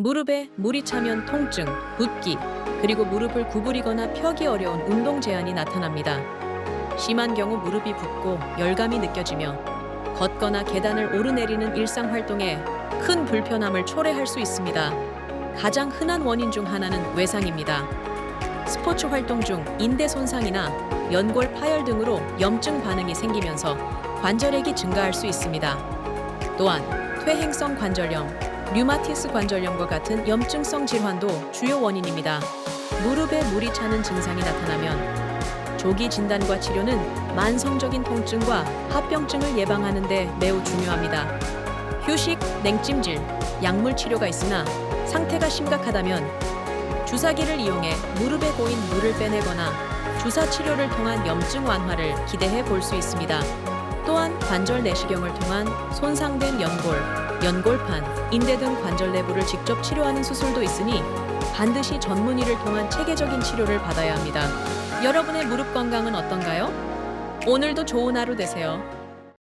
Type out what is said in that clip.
무릎에 물이 차면 통증, 붓기, 그리고 무릎을 구부리거나 펴기 어려운 운동 제한이 나타납니다. 심한 경우 무릎이 붓고 열감이 느껴지며 걷거나 계단을 오르내리는 일상 활동에 큰 불편함을 초래할 수 있습니다. 가장 흔한 원인 중 하나는 외상입니다. 스포츠 활동 중 인대 손상이나 연골 파열 등으로 염증 반응이 생기면서 관절액이 증가할 수 있습니다. 또한 퇴행성 관절염, 류마티스 관절염과 같은 염증성 질환도 주요 원인입니다. 무릎에 물이 차는 증상이 나타나면 조기 진단과 치료는 만성적인 통증과 합병증을 예방하는 데 매우 중요합니다. 휴식, 냉찜질, 약물 치료가 있으나 상태가 심각하다면 주사기를 이용해 무릎에 고인 물을 빼내거나 주사 치료를 통한 염증 완화를 기대해 볼 수 있습니다. 또한 관절 내시경을 통한 손상된 연골, 연골판, 인대 등 관절 내부를 직접 치료하는 수술도 있으니 반드시 전문의를 통한 체계적인 치료를 받아야 합니다. 여러분의 무릎 건강은 어떤가요? 오늘도 좋은 하루 되세요.